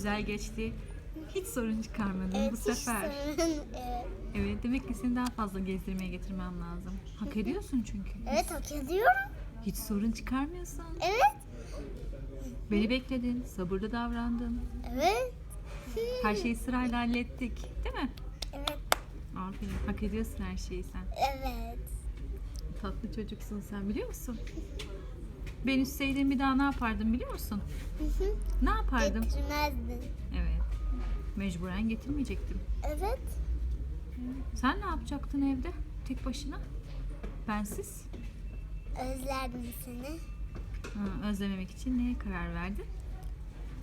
güzel geçti. Hiç sorun çıkarmadın Evet, bu hiç sefer. sorun- evet. Evet demek ki seni daha fazla gezdirmeye getirmem lazım. Hak ediyorsun çünkü. evet hak ediyorum. Hiç sorun çıkarmıyorsun. Evet. Beni bekledin, sabırlı davrandın. Evet. Her şeyi sırayla hallettik. Değil mi? Evet. Aferin. Hak ediyorsun her şeyi sen. Evet. Tatlı çocuksun sen biliyor musun? Ben üstseydim bir daha ne yapardım biliyor musun? Hı hı. Ne yapardım? Getirmezdin. Evet. Mecburen getirmeyecektim. Evet. Sen ne yapacaktın evde? Tek başına? Bensiz? Özlerdim seni. Ha, özlememek için neye karar verdin?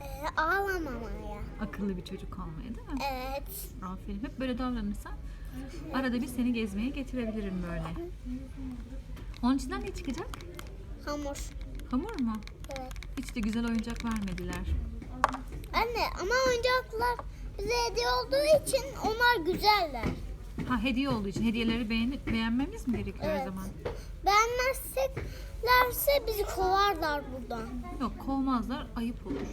Ee, ağlamamaya. Akıllı bir çocuk olmaya değil mi? Evet. Aferin. Hep böyle davranırsan arada bir seni gezmeye getirebilirim böyle. Onun içinden ne çıkacak? Hamur. Hamur mu? Evet. Hiç de güzel oyuncak vermediler. Anne ama oyuncaklar bize hediye olduğu için onlar güzeller. Ha hediye olduğu için hediyeleri beğenip beğenmemiz mi gerekiyor Evet. zaman? Beğenmezseklerse bizi kovarlar buradan. Yok kovmazlar ayıp olur.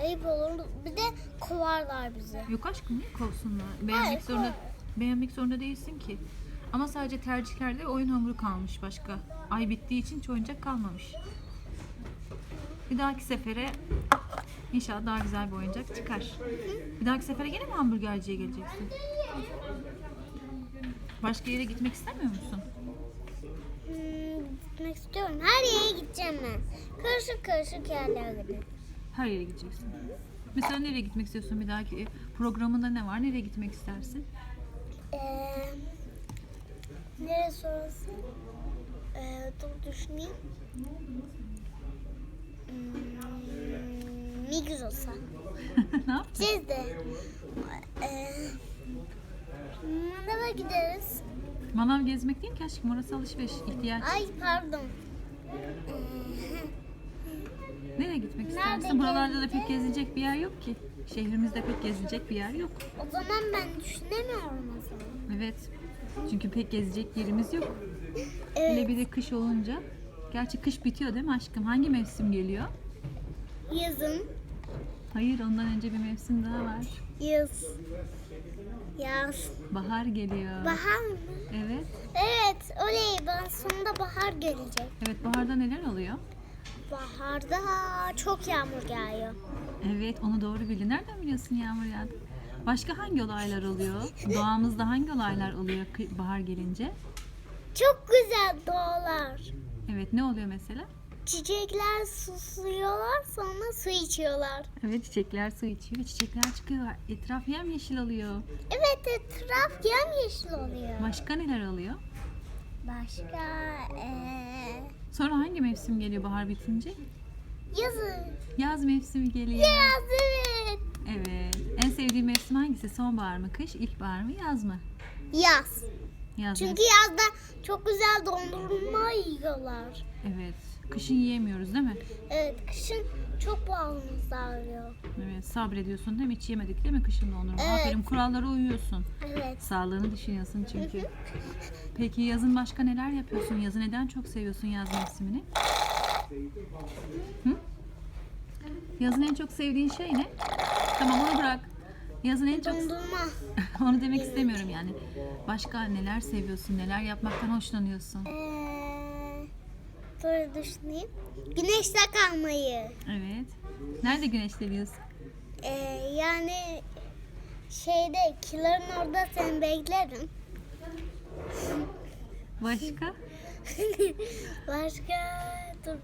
Ayıp olur. Bir de kovarlar bizi. Yok aşkım niye kovsunlar? Beğenmek Hayır, zorunda hayır. beğenmek zorunda değilsin ki. Ama sadece tercihlerde oyun hamuru kalmış başka. Ay bittiği için hiç oyuncak kalmamış. Bir dahaki sefere inşallah daha güzel bir oyuncak çıkar. Bir dahaki sefere yine mi hamburgerciye geleceksin? Başka yere gitmek istemiyor musun? Hmm, gitmek istiyorum. Her yere gideceğim ben. Karışık karışık yerlere gideceğim. Her yere gideceksin. Mesela nereye gitmek istiyorsun bir dahaki programında ne var? Nereye gitmek istersin? Ee, orası? Ee, dur düşüneyim. Hmm, Migros'a. ne yap? Gideceğiz de. Ee, Manava gideriz. Manav gezmek değil ki aşkım orası alışveriş ihtiyaç. Ay pardon. Nereye gitmek Nerede istersin? Buralarda da pek gezilecek bir yer yok ki. Şehrimizde pek gezilecek bir yer yok. o zaman ben düşünemiyorum o zaman. Evet. Çünkü pek gezecek yerimiz yok. Hele Evet. bir de kış olunca. Gerçi kış bitiyor değil mi aşkım? Hangi mevsim geliyor? Yazın. Hayır ondan önce bir mevsim daha var. Yaz. Yaz. Bahar geliyor. Bahar mı? Evet. Evet, oley. Ben sonunda bahar gelecek. Evet baharda neler oluyor? Baharda çok yağmur yağıyor. Evet onu doğru bildin. Nereden biliyorsun yağmur yağdı? Başka hangi olaylar oluyor? Doğamızda hangi olaylar oluyor kı- bahar gelince? Çok güzel doğalar. Evet ne oluyor mesela? Çiçekler susluyorlar sonra su içiyorlar. Evet çiçekler su içiyor, çiçekler çıkıyor. Etraf yemyeşil oluyor. Evet etraf yemyeşil oluyor. Başka neler oluyor? Başka eee Sonra hangi mevsim geliyor bahar bitince? yazın. Yaz mevsimi geliyor. Yaz evet. En sevdiğin mevsim hangisi? Sonbahar mı, kış, ilkbahar mı, yaz mı? Yaz. Yaz. Çünkü yazda çok güzel dondurma yiyorlar. Evet. Kışın yiyemiyoruz değil mi? Evet kışın çok boğazımız ağrıyor. Evet. Sabrediyorsun değil mi? Hiç yemedik değil mi kışın dondurma? Evet. Aferin kurallara uyuyorsun. Evet. Sağlığını düşünüyorsun çünkü. Peki yazın başka neler yapıyorsun? Yazı neden çok seviyorsun yaz mevsimini? Hı? Yazın en çok sevdiğin şey ne? Tamam onu bırak. Yazın en çok Dondurma. onu demek istemiyorum yani. Başka neler seviyorsun? Neler yapmaktan hoşlanıyorsun? Eee dur düşüneyim. Güneşte kalmayı. Evet. Nerede güneşleniyorsun? Eee yani şeyde kilerin orada seni beklerim. Başka? Başka dur.